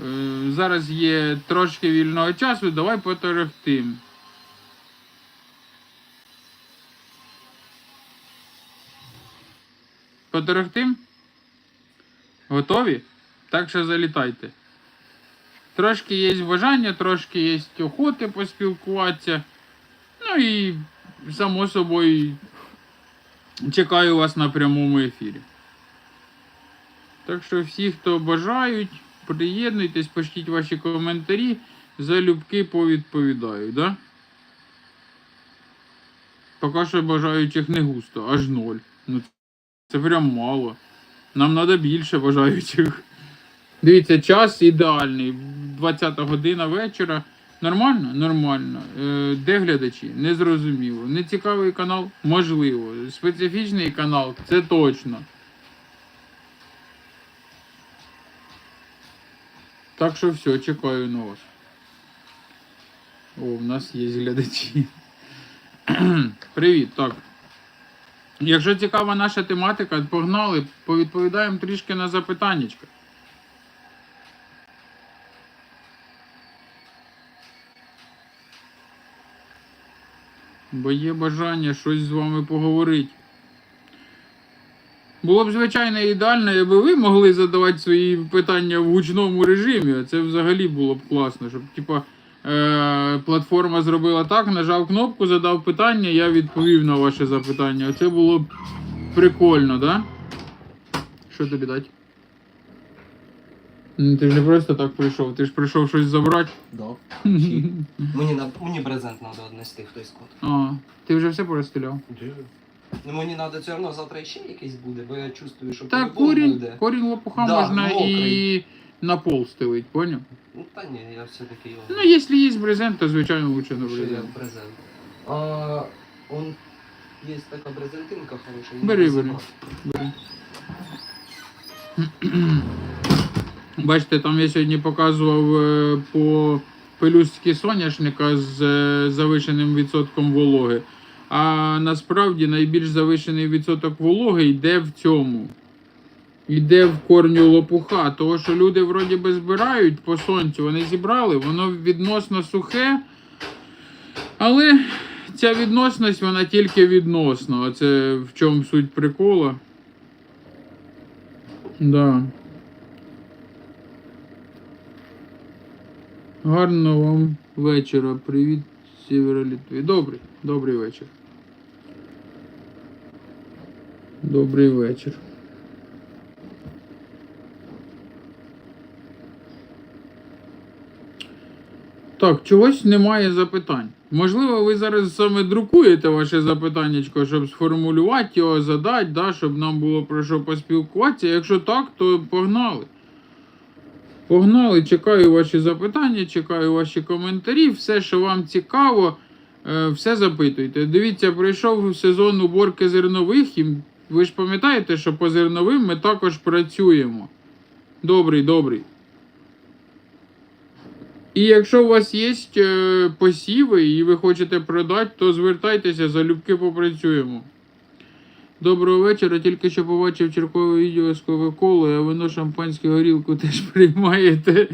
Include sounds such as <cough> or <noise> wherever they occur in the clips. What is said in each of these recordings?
Е, Зараз є трошки вільного часу, давай поторохтим. Поторохтим? Готові? Так що залітайте. Трошки є бажання, трошки є охоти поспілкуватися. Ну і, само собою, чекаю вас на прямому ефірі. Так що всі, хто бажають, приєднуйтесь, пишіть ваші коментарі, залюбки повідповідаю, да? Поки що бажаючих не густо, аж ноль. Ну, це прям мало. Нам треба більше бажаючих. Дивіться, час ідеальний. 20 година вечора. Нормально? Нормально. Е, де глядачі? Незрозуміло. Нецікавий канал? Можливо. Специфічний канал? Це точно. Так що все, чекаю на вас. О, в нас є глядачі. <clears throat> Привіт, так. Якщо цікава наша тематика, погнали, повідповідаємо трішки на запитаннячка. Бо є бажання щось з вами поговорити. Було б, звичайно, ідеально, якби ви могли задавати свої питання в гучному режимі. Це взагалі було б класно, щоб типа, е- платформа зробила так, нажав кнопку, задав питання, я відповів на ваше запитання. Це було б прикольно, да? Що тобі дати? Ну, Ти ж не просто так прийшов, ти ж прийшов щось забрати. Да. <laughs> Мені, на, мені презент треба однести хтось кот. А, ти вже все порозстріляв. Ну мені треба все одно завтра ще якийсь буде, бо я чувствую, що Так, по-любому корінь, буде. корінь лопуха Да, можна і мокрий. на пол стелить, поняв? Ну та ні, я все-таки його. Ну, якщо є брезент, то звичайно лучше на Що я брезент. презент. А он є така брезентинка хороша. її Бери, бери. Бери. Бачите, там я сьогодні показував е, по пелюстки соняшника з е, завишеним відсотком вологи. А насправді найбільш завишений відсоток вологи йде в цьому. Йде в корню лопуха. Того, що люди вроді би збирають по сонцю, вони зібрали, воно відносно сухе. Але ця відносність, вона тільки відносно. Оце в чому суть прикола. Да. Гарного вам вечора. Привіт, Сєвєра Добрий, добрий вечір. Добрий вечір. Так, чогось немає запитань. Можливо, ви зараз саме друкуєте ваше запитаннячко, щоб сформулювати його, задати, да, щоб нам було про що поспілкуватися. Якщо так, то погнали. Погнали, чекаю ваші запитання, чекаю ваші коментарі. Все, що вам цікаво, е, все запитуйте. Дивіться, прийшов сезон уборки зернових, і ви ж пам'ятаєте, що по зерновим ми також працюємо. Добрий, добрий. І якщо у вас є е, посіви і ви хочете продати, то звертайтеся, залюбки попрацюємо. Доброго вечора. Тільки що побачив чергове відео з Кока-Колою, а вино шампанське горілку теж <laughs> приймаєте.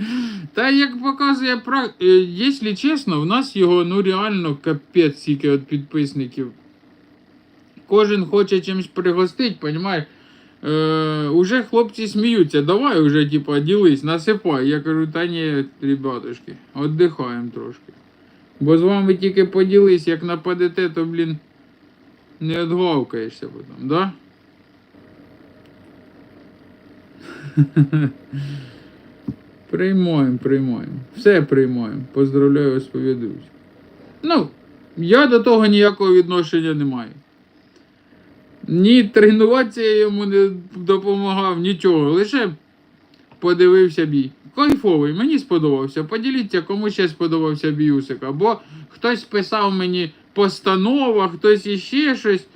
Та як показує прак... е, якщо чесно, в нас його ну реально капець скільки от підписників. Кожен хоче чимось пригостить, понімаєш? Е, уже хлопці сміються, давай уже, типа, ділись, насипай. Я кажу, та ні, ребятушки, віддихаємо трошки. Бо з вами тільки поділись, як нападете, то, блін, не відгавкаєшся потім, да? <laughs> Приймаємо, приймаємо. Все приймаємо. Поздравляю, сповідуюсь. Ну, я до того ніякого відношення не маю. Ні тренуватися йому не допомагав, нічого. Лише подивився бій. Кайфовий, мені сподобався. Поділіться, кому ще сподобався бій Усика. Бо хтось писав мені постанова, хтось іще щось.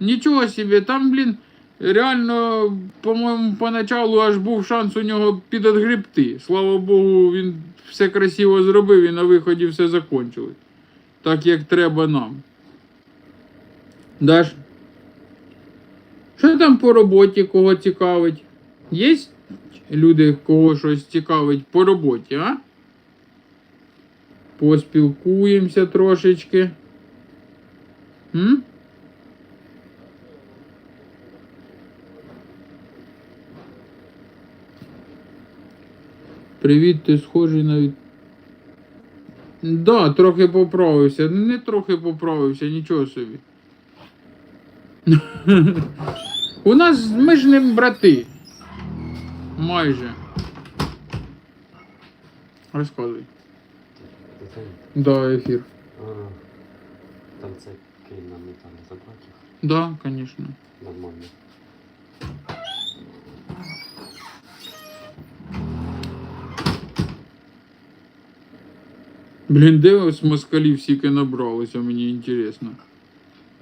Нічого собі, там, блін, реально, по-моєму, поначалу аж був шанс у нього підотгребти. Слава Богу, він все красиво зробив і на виході все закончили. Так як треба нам. Даш? Що там по роботі, кого цікавить? Є люди, кого щось цікавить по роботі, а? Поспілкуємося трошечки. М? Привіт, ти схожий на. Да, трохи поправився. Не трохи поправився, нічого собі. <laughs> У нас ми ж не брати. Майже. Розказуй. Да, ефір. а, там це кинь нам і там забрати Да, звісно. нормально. Блін, де ось москалів стільки набралося, мені інтересно.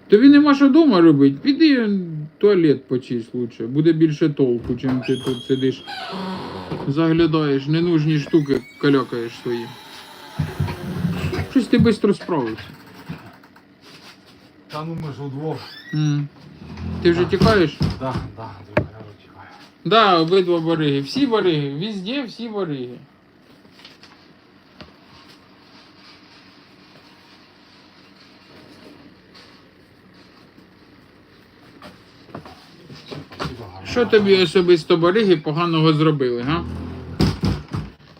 Тобі нема що вдома робити? Піди туалет почисть лучше. Буде більше толку, чим ти тут сидиш. Заглядаєш, ненужні штуки калякаєш свої. Щось ти швидко справився. Та ну ми ж удвох. М. Ти вже тікаєш? Да, да, я вже чекаю. Да, обидва бариги. Всі бариги. Везде всі бариги. Що тобі особисто бариги поганого зробили, га?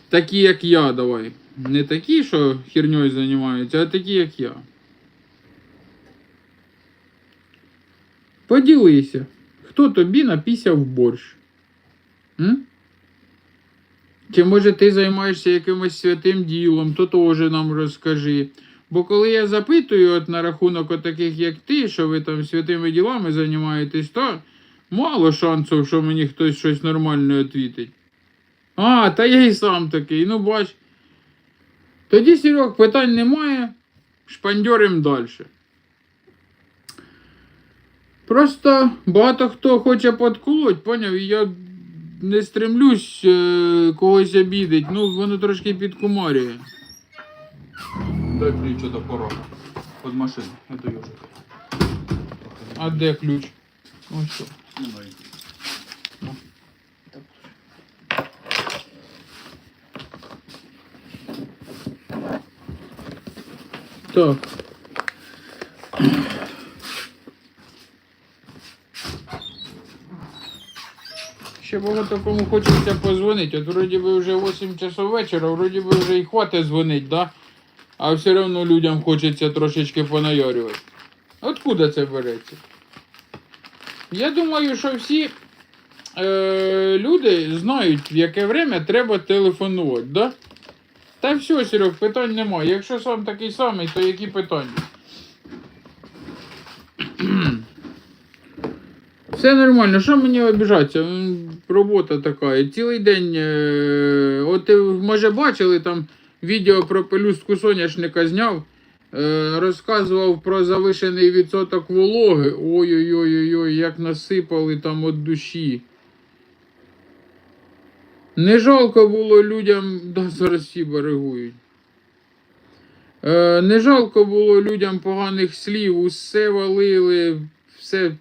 Такі, як я, давай. Не такі, що херньою займаються, а такі, як я. Поділися, хто тобі напісяв борщ? М? Чи може ти займаєшся якимось святим ділом, то теж нам розкажи. Бо коли я запитую от на рахунок от таких, як ти, що ви там святими ділами займаєтесь, то Мало шансів, що мені хтось щось нормальне відвітить. А, та я і сам такий, ну бач. Тоді, Серег, питань немає. Шпандьорим далі. Просто багато хто хоче подколоть, поняв, і я не стремлюсь е, когось обідати. Ну, воно трошки підкумарює. Дай ключ до порога. Под машину. Это ежик. А де ключ? Ось що. Немає. Так. Ще багато кому хочеться позвонити. От вроді би вже 8 часов вечора, вроді би вже і хватить дзвонить, да? А все одно людям хочеться трошечки понаярювати. Откуда це береться? Я думаю, що всі е, люди знають, в яке время треба телефонувати, да? Та все, Серег, питань немає. Якщо сам такий самий, то які питання? <clears throat> Все нормально, що мені обіжатися? Робота така. Цілий день. Е, от може бачили там відео про пелюстку соняшника зняв. Е, розказував про завишений відсоток вологи. Ой-ой-ой, як насипали там від душі. Не жалко було людям, да зараз всі баригують. Е, не жалко було людям поганих слів, усе валили, все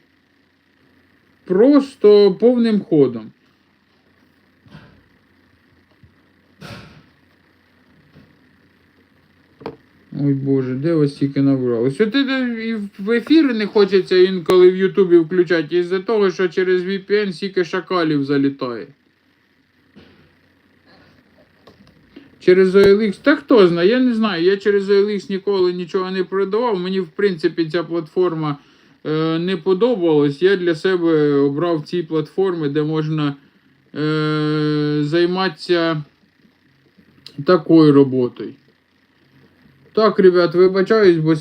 просто повним ходом. Ой Боже, де вас тільки набралось? От і в ефіри не хочеться інколи в Ютубі включати із-за того, що через VPN стільки шакалів залітає. Через OLX, та хто знає, я не знаю. Я через OLX ніколи нічого не продавав. Мені, в принципі, ця платформа е, не подобалась. Я для себе обрав ці платформи, де можна е, займатися такою роботою. Так, ребят, вибачаюсь, бо